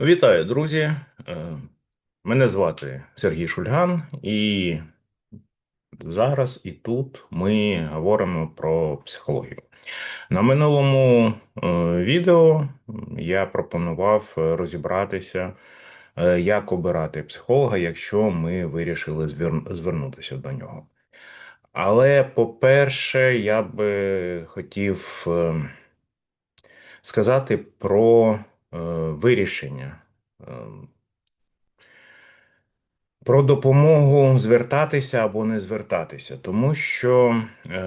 Вітаю, друзі! Е, Мене звати Сергій Шульган, і зараз і тут ми говоримо про психологію. На минулому е, відео я пропонував розібратися, е, як обирати психолога, якщо ми вирішили звернутися до нього. Але, по-перше, я би хотів сказати про вирішення. Е, Про допомогу звертатися або не звертатися, тому що, е,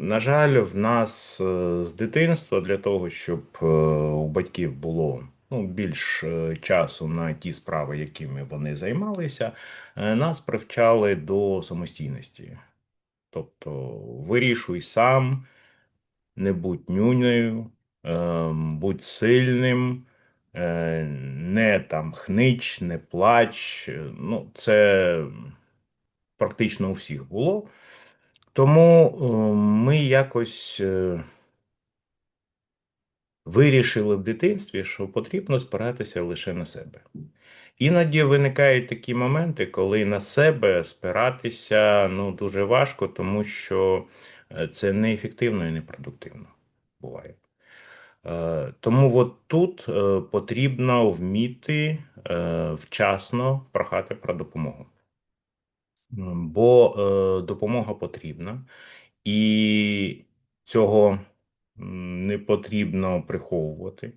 на жаль, в нас е, з дитинства для того, щоб е, у батьків було ну, більш е, часу на ті справи, якими вони займалися, е, нас привчали до самостійності. Тобто вирішуй сам, не будь нюнею, е, будь сильним, е, не там хнич, не плач. Е, Ну, це практично у всіх було. Тому е, ми якось е, вирішили в дитинстві, що потрібно спиратися лише на себе. Іноді виникають такі моменти, коли на себе спиратися ну, дуже важко, тому що е, це неефективно і непродуктивно буває. Е, Тому от тут е, потрібно вміти е, вчасно прохати про допомогу. Бо допомога потрібна, і цього не потрібно приховувати.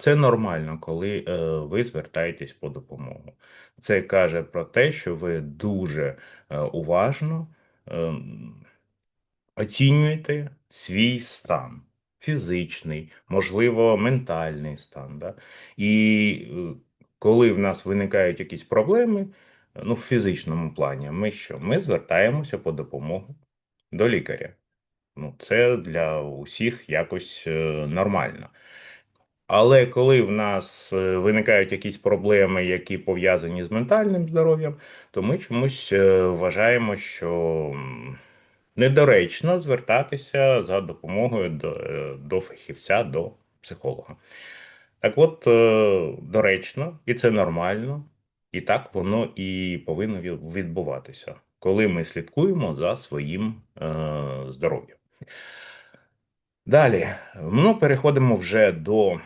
Це нормально, коли ви звертаєтесь по допомогу. Це каже про те, що ви дуже уважно ем, оцінюєте свій стан, фізичний, можливо, ментальний стан. Да? І е, коли в нас виникають якісь проблеми, ну, в фізичному плані, ми що? Ми звертаємося по допомогу до лікаря. Ну, це для усіх якось е, нормально. Але коли в нас е, виникають якісь проблеми, які пов'язані з ментальним здоров'ям, то ми чомусь вважаємо, що недоречно звертатися за допомогою до, е, до фахівця, до психолога. Так от, е, доречно, і це нормально, і так воно і повинно відбуватися, коли ми слідкуємо за своїм е, здоров'ям. Далі, ну, переходимо вже до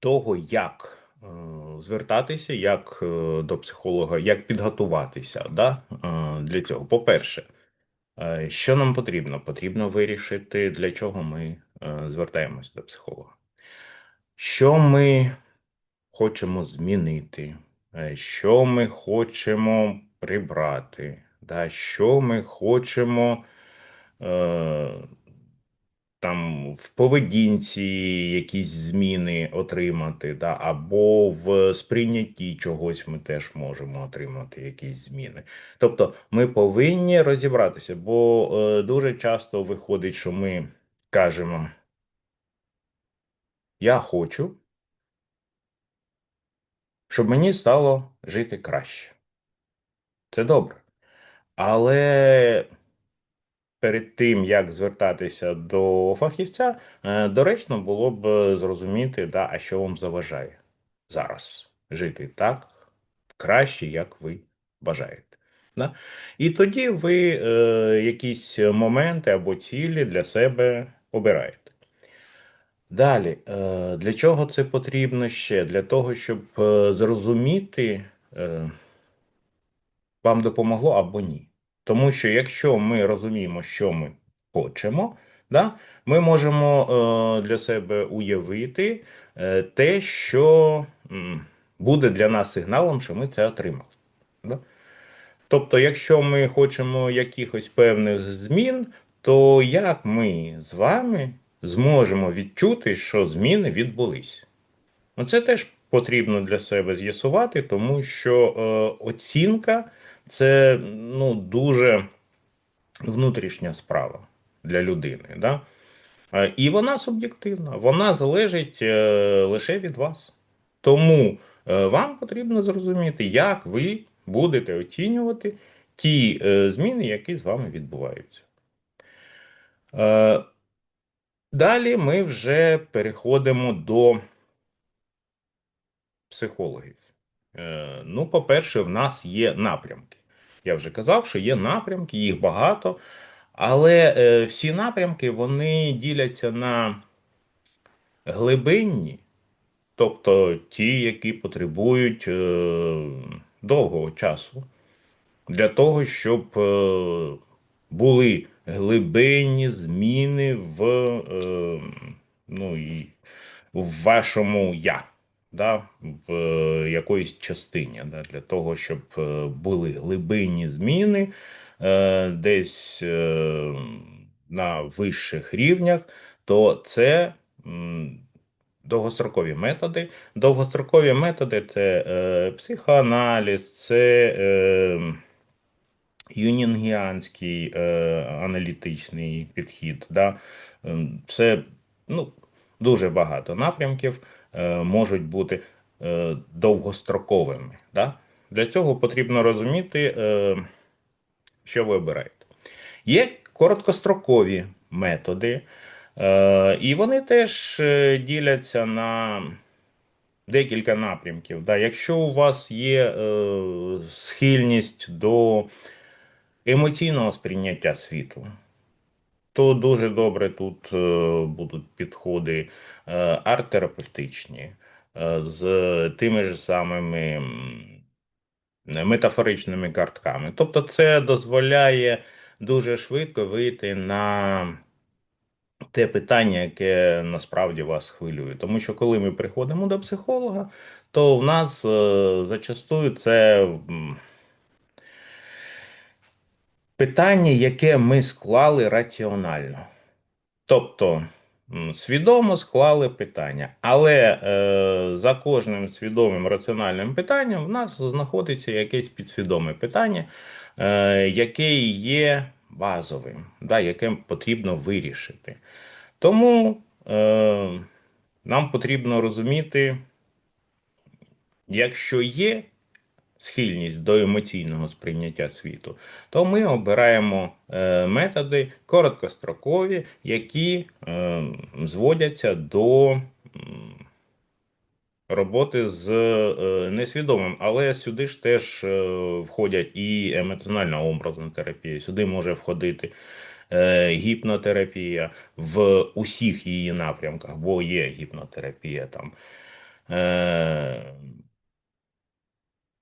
того, як е, звертатися, як е, до психолога, як підготуватися да, е, для цього. По-перше, що нам потрібно? Потрібно вирішити, для чого ми е, звертаємось до психолога. Що ми хочемо змінити, е, що ми хочемо прибрати, да, що ми хочемо е, там в поведінці якісь зміни отримати, да, або в сприйнятті чогось ми теж можемо отримати якісь зміни. Тобто ми повинні розібратися, бо е, дуже часто виходить, що ми кажемо: Я хочу, щоб мені стало жити краще. Це добре. Але перед тим, як звертатися до фахівця, е, доречно було б зрозуміти, да, а що вам заважає зараз жити так краще, як ви бажаєте. Да? І тоді ви е, якісь моменти або цілі для себе обираєте. Далі, е, для чого це потрібно ще? Для того, щоб е, зрозуміти. Е, вам допомогло або ні. Тому що якщо ми розуміємо, що ми хочемо, да, ми можемо е, для себе уявити е, те, що буде для нас сигналом, що ми це отримали. Да? Тобто, якщо ми хочемо якихось певних змін, то як ми з вами зможемо відчути, що зміни відбулись? Ну, це теж потрібно для себе з'ясувати, тому що е, оцінка це ну, дуже внутрішня справа для людини. Да? Е, І вона суб'єктивна, вона залежить е, лише від вас. Тому е, вам потрібно зрозуміти, як ви будете оцінювати ті зміни, які з вами відбуваються. Далі ми вже переходимо до психологів? Е, Ну, по-перше, в нас є напрямки. Я вже казав, що є напрямки, їх багато, але е, всі напрямки вони діляться на глибинні, тобто ті, які потребують е, довгого часу, для того, щоб були глибинні зміни в, ну, і в вашому я, да, в е, якоїсь частині, да, для того, щоб е, були глибинні зміни е, десь е, на вищих рівнях, то це. м, Довгострокові методи. Довгострокові методи це е, психоаналіз, це е, юнінгіанський е, аналітичний підхід. Да? Ем, Це ну, дуже багато напрямків можуть бути е, довгостроковими. Да? Для цього потрібно розуміти, е, що ви обираєте. Є короткострокові методи, е, і вони теж е, діляться на декілька напрямків. Да? Якщо у вас є е, схильність до емоційного сприйняття світу, то дуже добре тут е, будуть підходи е, арт-терапевтичні е, з тими ж самими метафоричними картками. Тобто, це дозволяє дуже швидко вийти на те питання, яке насправді вас хвилює. Тому що коли ми приходимо до психолога, то в нас зачастую це. Питання, яке ми склали раціонально. Тобто свідомо склали питання, але е, за кожним свідомим раціональним питанням в нас знаходиться якесь підсвідоме питання, е, яке є базовим, да, яке потрібно вирішити. Тому е, нам потрібно розуміти, якщо є схильність до емоційного сприйняття світу, то ми обираємо е, методи короткострокові, які е, зводяться до роботи з е, несвідомим. Але сюди ж теж входять і емоціональна образна терапія. Сюди може входити. Гіпнотерапія в усіх її напрямках, бо є гіпнотерапія там.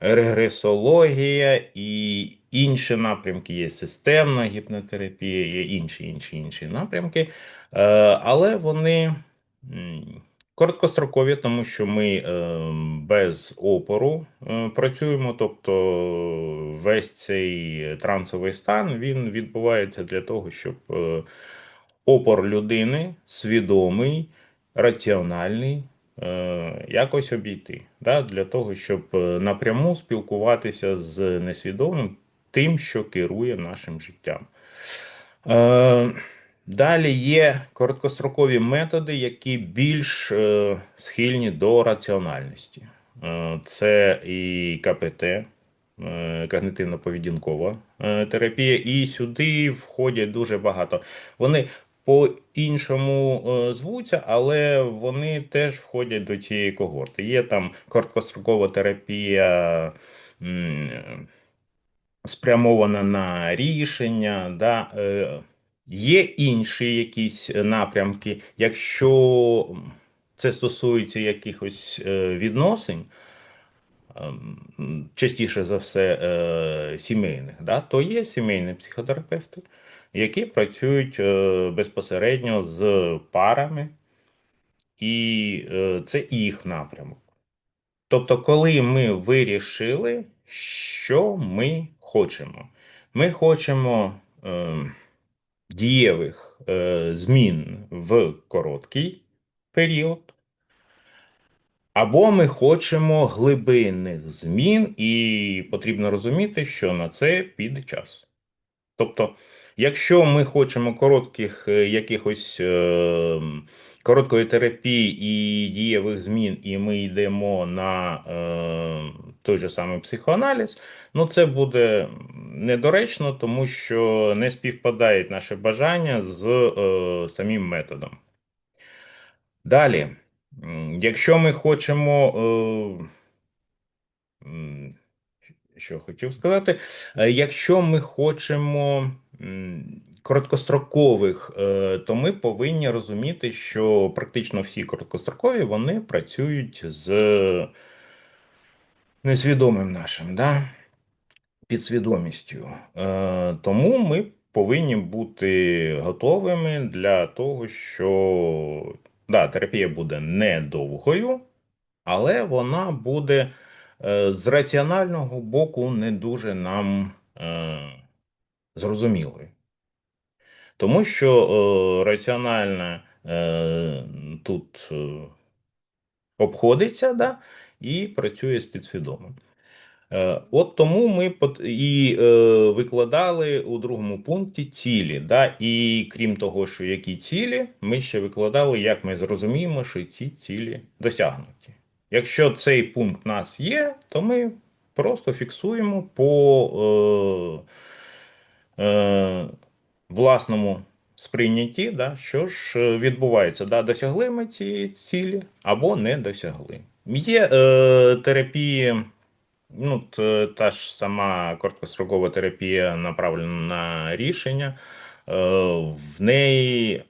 Регресологія і інші напрямки, є системна гіпнотерапія, є інші інші інші напрямки, Е, але вони короткострокові, тому що ми е, без опору е, працюємо, тобто весь цей трансовий стан він відбувається для того, щоб опор людини свідомий, раціональний якось обійти, да, для того, щоб е, напряму спілкуватися з несвідомим тим, що керує нашим життям. Е, Далі є короткострокові методи, які більш е, схильні до раціональності. Е, Це і КПТ, е, когнитивно-поведінкова е, терапія, і сюди входять дуже багато. Вони по-іншому е, звуться, але вони теж входять до цієї когорти. Є там короткострокова терапія. Спрямована на рішення, да, е, є інші якісь напрямки. Якщо це стосується якихось е, відносин, ем, частіше за все сімейних, да, то є сімейні психотерапевти, які працюють е, безпосередньо з парами, і е, це їх напрямок. Тобто, коли ми вирішили, що ми хочемо, ми хочемо е, дієвих е, змін в короткий період, або ми хочемо глибинних змін, і потрібно розуміти, що на це піде час. Тобто, якщо ми хочемо коротких е, якихось е, короткої терапії і дієвих змін, і ми йдемо на е, той же самий психоаналіз, ну це буде недоречно, тому що не співпадають наше бажання з е, самим методом. Далі, якщо ми хочемо е, що хотів сказати, Е, якщо ми хочемо короткострокових, е, то ми повинні розуміти, що практично всі короткострокові вони працюють з несвідомим нашим, да? підсвідомістю. Е, Тому ми повинні бути готовими для того, що да, терапія буде недовгою, але вона буде з раціонального боку не дуже нам е, зрозумілою. Тому що е, раціональна е, тут е, обходиться да, і працює з підсвідомим. Е, От тому ми і е, викладали у другому пункті цілі. Да? І крім того, що які цілі, ми ще викладали, як ми зрозуміємо, що ці цілі досягнуті. Якщо цей пункт у нас є, то ми просто фіксуємо по е, е, власному сприйнятті, да? що ж е, відбувається, да? досягли ми ці цілі або не досягли. Є е, терапії. Ну, та ж сама короткострокова терапія направлена на рішення. Е, В неї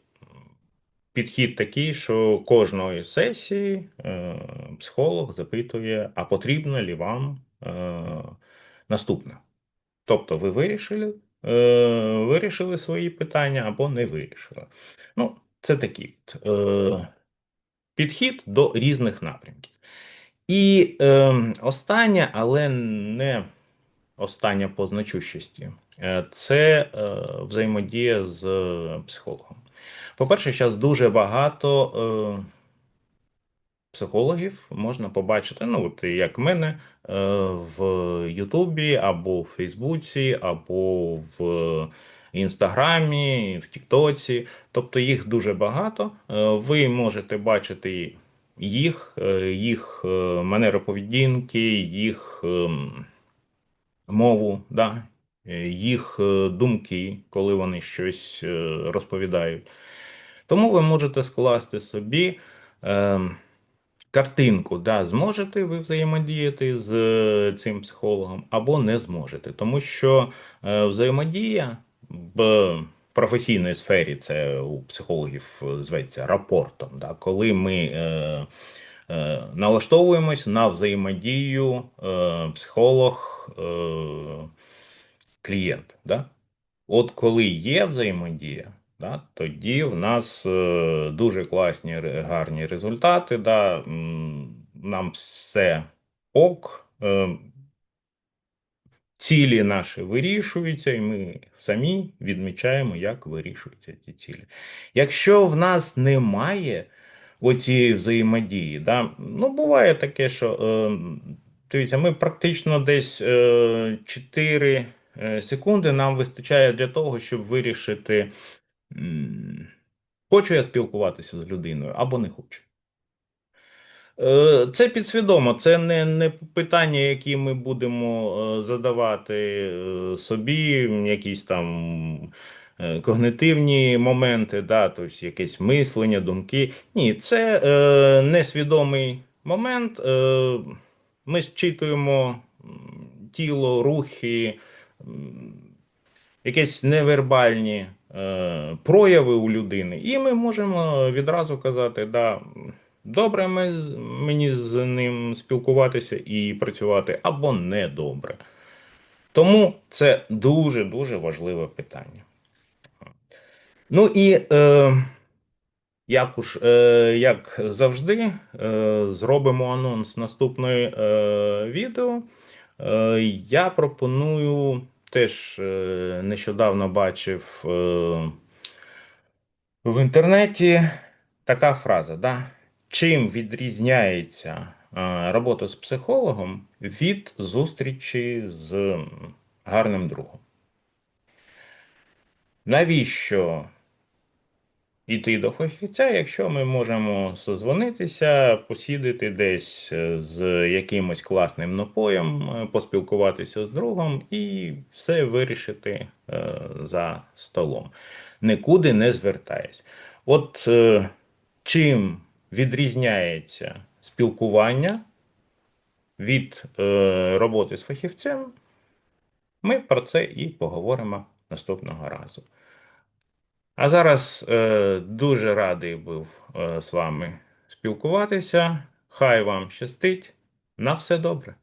підхід такий, що кожної сесії е, психолог запитує, а потрібно ли вам е, наступне. Тобто ви вирішили, е, вирішили свої питання або не вирішили. Ну, це такий е, підхід до різних напрямків. І е, останнє, але не остання по значущості, е, це е, взаємодія з психологом. По-перше, зараз дуже багато е, психологів можна побачити, ну, от як мене, е, в Ютубі, або в Фейсбуці, або в Інстаграмі, в Тіктоці. Тобто їх дуже багато. Е, Ви можете бачити їх, е, їх манеру поведінки, їх ем, мову, да, їх думки, коли вони щось розповідають. Тому ви можете скласти собі ем, картинку, да, зможете ви взаємодіяти з е, цим психологом або не зможете. Тому що е, взаємодія в професійній сфері, це у психологів е, зветься рапортом. Да, коли ми е, е, налаштовуємось на взаємодію е, психолог. Е, клієнт. Да? От коли є взаємодія, да, тоді в нас е, дуже класні гарні результати. Да, нам все ок, е, цілі наші вирішуються, і ми самі відмічаємо, як вирішуються ці цілі. Якщо в нас немає оцієї взаємодії, да, ну буває таке, що е, дивіться, ми практично десь е, 4 е, секунди нам вистачає для того, щоб вирішити, хочу я спілкуватися з людиною або не хочу. Е, Це підсвідомо, це не, не питання, які ми будемо е, задавати е, собі, якісь там когнитивні моменти, да, тобто якесь мислення, думки. Ні, це е, несвідомий момент. Е, Ми зчитуємо тіло, рухи, якісь невербальні прояви у людини, і ми можемо відразу казати, да, добре ми, мені з ним спілкуватися і працювати, або не добре. Тому це дуже-дуже важливе питання. Ну і е, як уж, е, як завжди, е, зробимо анонс наступної е, відео. Е, я пропоную теж е, нещодавно бачив е, в інтернеті така фраза, да? Чим відрізняється е, робота з психологом від зустрічі з гарним другом? Навіщо йти до фахівця, якщо ми можемо созвонитися, посідати десь е, з якимось класним напоєм, е, поспілкуватися з другом і все вирішити е, за столом, нікуди не звертаясь. От чим відрізняється спілкування від роботи з фахівцем, ми про це і поговоримо наступного разу. А зараз е, дуже радий був е, з вами спілкуватися. Хай вам щастить. На все добре.